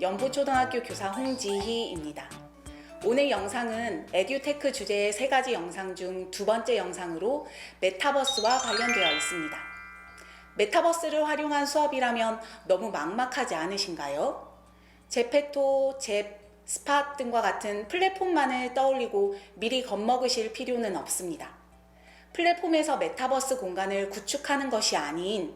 연포초등학교 교사 홍지희입니다. 오늘 영상은 에듀테크 주제의 세 가지 영상 중 두 번째 영상으로 메타버스와 관련되어 있습니다. 메타버스를 활용한 수업이라면 너무 막막하지 않으신가요? 제페토, 잽, 스팟 등과 같은 플랫폼만을 떠올리고 미리 겁먹으실 필요는 없습니다. 플랫폼에서 메타버스 공간을 구축하는 것이 아닌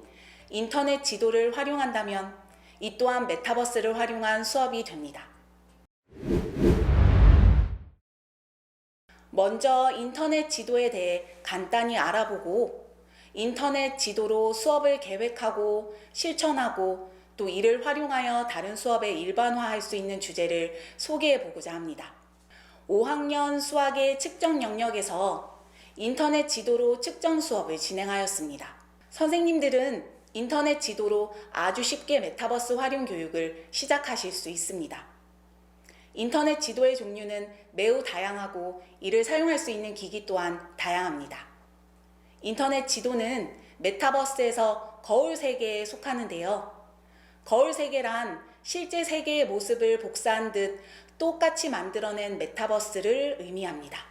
인터넷 지도를 활용한다면 이 또한 메타버스를 활용한 수업이 됩니다. 먼저 인터넷 지도에 대해 간단히 알아보고 인터넷 지도로 수업을 계획하고 실천하고 또 이를 활용하여 다른 수업에 일반화할 수 있는 주제를 소개해 보고자 합니다. 5학년 수학의 측정 영역에서 인터넷 지도로 측정 수업을 진행하였습니다. 선생님들은 인터넷 지도로 아주 쉽게 메타버스 활용 교육을 시작하실 수 있습니다. 인터넷 지도의 종류는 매우 다양하고 이를 사용할 수 있는 기기 또한 다양합니다. 인터넷 지도는 메타버스에서 거울 세계에 속하는데요. 거울 세계란 실제 세계의 모습을 복사한 듯 똑같이 만들어낸 메타버스를 의미합니다.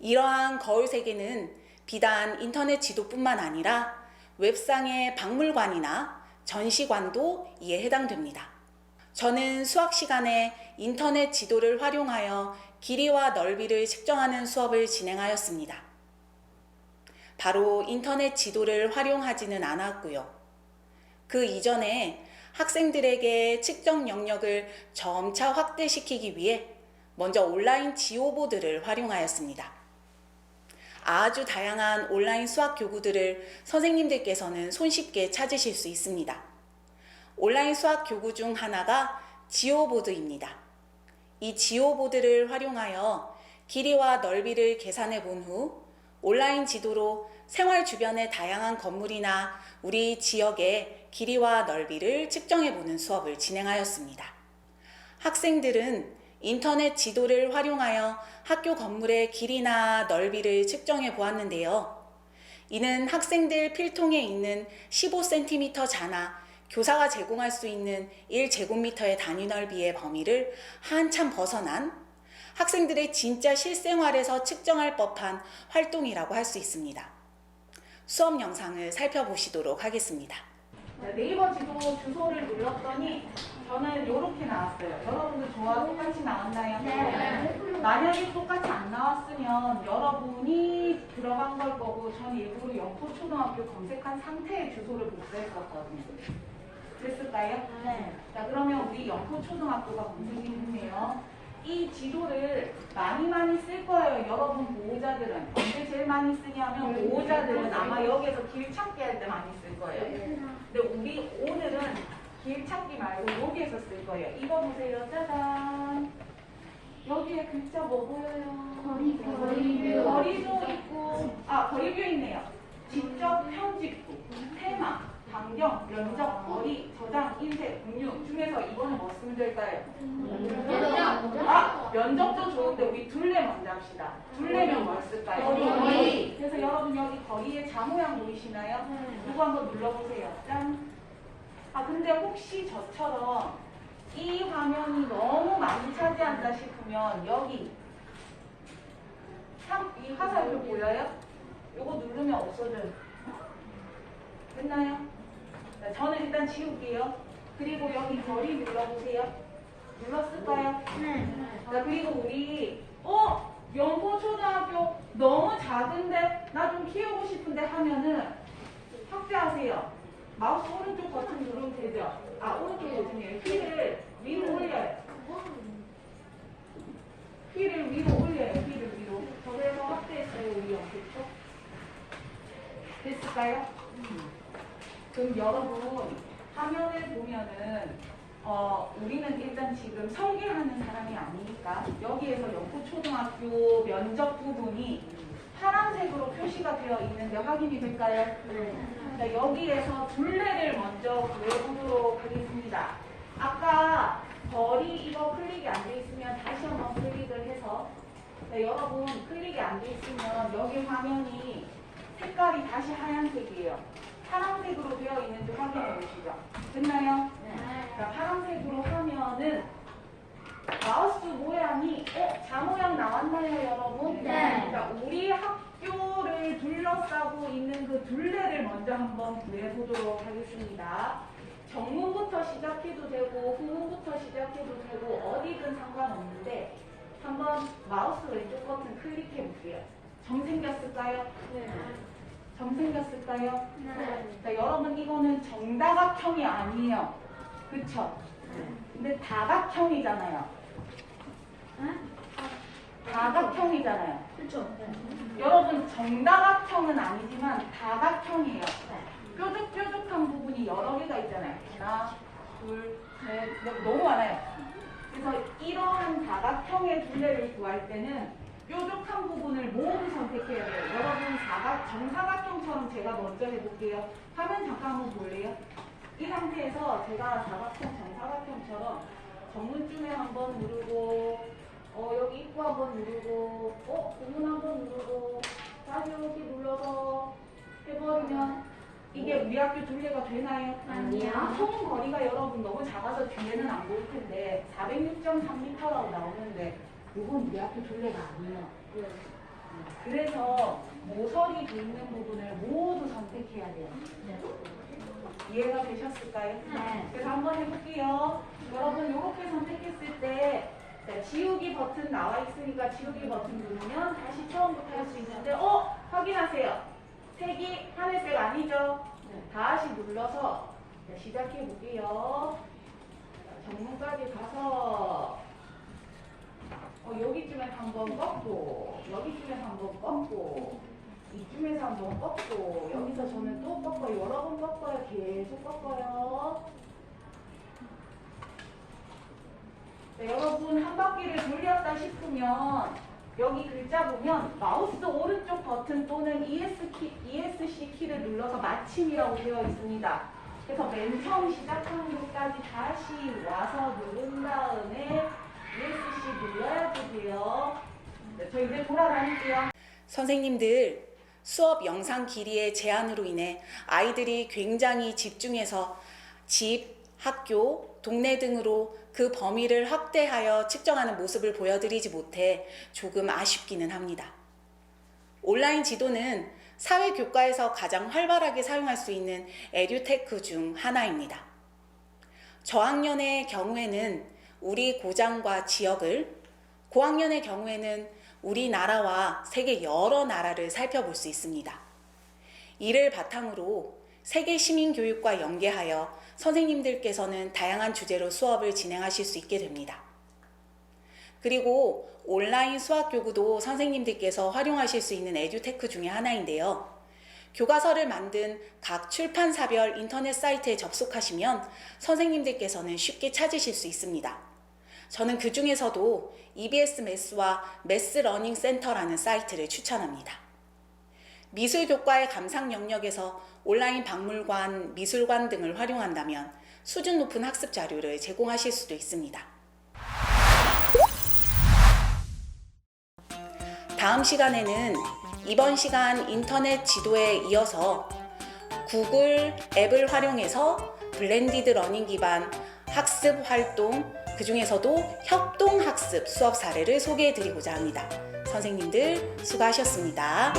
이러한 거울 세계는 비단 인터넷 지도뿐만 아니라 웹상의 박물관이나 전시관도 이에 해당됩니다. 저는 수학 시간에 인터넷 지도를 활용하여 길이와 넓이를 측정하는 수업을 진행하였습니다. 바로 인터넷 지도를 활용하지는 않았고요. 그 이전에 학생들에게 측정 영역을 점차 확대시키기 위해 먼저 온라인 지오보드를 활용하였습니다. 아주 다양한 온라인 수학 교구들을 선생님들께서는 손쉽게 찾으실 수 있습니다. 온라인 수학 교구 중 하나가 지오보드입니다. 이 지오보드를 활용하여 길이와 넓이를 계산해 본 후 온라인 지도로 생활 주변의 다양한 건물이나 우리 지역의 길이와 넓이를 측정해 보는 수업을 진행하였습니다. 학생들은 인터넷 지도를 활용하여 학교 건물의 길이나 넓이를 측정해 보았는데요. 이는 학생들 필통에 있는 15cm 자나 교사가 제공할 수 있는 1제곱미터의 단위 넓이의 범위를 한참 벗어난 학생들의 진짜 실생활에서 측정할 법한 활동이라고 할 수 있습니다. 수업 영상을 살펴보시도록 하겠습니다. 네이버 지도 주소를 눌렀더니 저는 이렇게 나왔어요. 여러분들 저와 똑같이 나왔나요? 네. 만약에 똑같이 안 나왔으면 여러분이 들어간 걸 거고 전 일부러 영포초등학교 검색한 상태의 주소를 복사했었거든요. 됐을까요? 네. 자 그러면 우리 영포초등학교가 검색이 됐네요. 이 지도를 많이 많이 쓸 거예요. 여러분 보호자들은 언제 제일 많이 쓰냐면 보호자들은 아마 여기에서 길 찾기 할 때 많이 쓸 거예요. 근데 우리 오늘은 길 찾기 말고 여기에서 쓸 거예요. 이거 보세요. 짜잔. 여기에 글자 뭐 보여요? 거리뷰. 거리뷰. 거리도 있고, 아, 거리뷰 있네요. 직접 편집부, 테마, 반경, 면적, 거리, 저장, 인쇄, 공유 중에서 이번에 뭐 쓰면 될까요? 아, 면적도 좋은데 우리 둘레 먼저 합시다. 둘레면 뭐 쓸까요? 거리. 그래서 여러분 여기 거리에 자 모양 보이시나요? 이거 한번 눌러보세요. 짠. 아 근데 혹시 저처럼 이 화면이 너무 많이 차지한다 싶으면 여기 삼- 이 화살표 보여요? 요거 누르면 없어져요. 됐나요? 자, 저는 일단 지울게요. 그리고 여기 거리 눌러보세요. 눌렀을까요? 자, 그리고 우리, 어? 연고 초등학교 너무 작은데? 나 좀 키우고 싶은데 하면은 확대하세요. 마우스 오른쪽 버튼 누르면 되죠? 아, 오른쪽 버튼이에요. 휠을 위로 올려요. 휠을 위로 올려요. 휠을 위로. 그래서 확대했어요, 우리 연고초. 됐을까요? 그럼 여러분, 화면을 보면은 어, 우리는 일단 지금 설계하는 사람이 아니니까 여기에서 영포초등학교 면적 부분이 파란색으로 표시가 되어 있는데 확인이 될까요? 자, 여기에서 둘레를 먼저 구해보도록 하겠습니다. 아까 거리 이거 클릭이 안 돼 있으면 다시 한번 클릭을 해서 자, 여러분 클릭이 안 돼 있으면 여기 화면이 색깔이 다시 하얀색이에요. 파란색으로 되어 있는지 확인해 보시죠. 됐나요? 네. 자, 파란색으로 하면은 마우스 모양이 어? 자 모양 나왔나요, 여러분? 네. 자, 우리 둘러싸고 있는 그 둘레를 먼저 한번 구해보도록 하겠습니다. 정문부터 시작해도 되고 후문부터 시작해도 되고 어디든 상관없는데 한번 마우스 왼쪽 버튼 클릭해 볼게요. 점 생겼을까요? 점 생겼을까요? 네. 자, 여러분 이거는 정다각형이 아니에요. 그쵸? 근데 다각형이잖아요. 다각형이잖아요. 그렇죠. 여러분 정다각형은 아니지만 다각형이에요. 뾰족뾰족한 부분이 여러 개가 있잖아요. 하나, 둘, 셋, 넷, 너무 많아요. 그래서 이러한 다각형의 둘레를 구할 때는 뾰족한 부분을 모두 선택해야 돼요. 여러분 사각, 정사각형처럼 제가 먼저 해볼게요. 화면 잠깐 한번 볼래요? 이 상태에서 제가 사각형, 정사각형처럼 정문쯤에 한번 누르고 어 여기 입구 한번 누르고 어 부문 한번 누르고 다시 여기 눌러서 해버리면 이게 우리 학교 둘레가 되나요? 아니요. 총 거리가 여러분 너무 작아서 뒤에는 안 보일 텐데 406.3m라고 나오는데 이건 우리 학교 둘레가 아니에요. 그래서 모서리 돼 있는 부분을 모두 선택해야 돼요. 이해가 되셨을까요? 네. 그래서 한번 해볼게요. 여러분 이렇게 선택했을 때 자, 지우기 버튼 나와 있으니까 지우기 버튼 누르면 다시 처음부터 할 수 있는데 어? 확인하세요. 색이 하늘색 아니죠? 다시 눌러서 자, 시작해 볼게요. 자, 정문까지 가서 어, 여기쯤에 한번 꺾고 여기쯤에 한번 꺾고 이쯤에서 한번 꺾고 여기서 저는 또 꺾어요. 여러 번 꺾어요. 계속 꺾어요. 네, 여러분 한 바퀴를 돌렸다 싶으면 여기 글자 보면 마우스 오른쪽 버튼 또는 ES 키, ESC 키를 눌러서 마침이라고 되어 있습니다. 그래서 맨 처음 시작하는 곳까지 다시 와서 누른 다음에 ESC 눌러야 되고요. 네, 저 이제 돌아다닐게요. 선생님들 수업 영상 길이의 제한으로 인해 아이들이 굉장히 집중해서 집, 학교, 동네 등으로 그 범위를 확대하여 측정하는 모습을 보여드리지 못해 조금 아쉽기는 합니다. 온라인 지도는 사회 교과에서 가장 활발하게 사용할 수 있는 에듀테크 중 하나입니다. 저학년의 경우에는 우리 고장과 지역을, 고학년의 경우에는 우리나라와 세계 여러 나라를 살펴볼 수 있습니다. 이를 바탕으로 세계 시민 교육과 연계하여 선생님들께서는 다양한 주제로 수업을 진행하실 수 있게 됩니다. 그리고 온라인 수학 교구도 선생님들께서 활용하실 수 있는 에듀테크 중에 하나인데요. 교과서를 만든 각 출판사별 인터넷 사이트에 접속하시면 선생님들께서는 쉽게 찾으실 수 있습니다. 저는 그 중에서도 EBS 매스와 매스 러닝 센터라는 사이트를 추천합니다. 미술 교과의 감상 영역에서 온라인 박물관, 미술관 등을 활용한다면 수준 높은 학습 자료를 제공하실 수도 있습니다. 다음 시간에는 이번 시간 인터넷 지도에 이어서 구글 앱을 활용해서 블렌디드 러닝 기반 학습 활동, 그 중에서도 협동 학습 수업 사례를 소개해 드리고자 합니다. 선생님들 수고하셨습니다.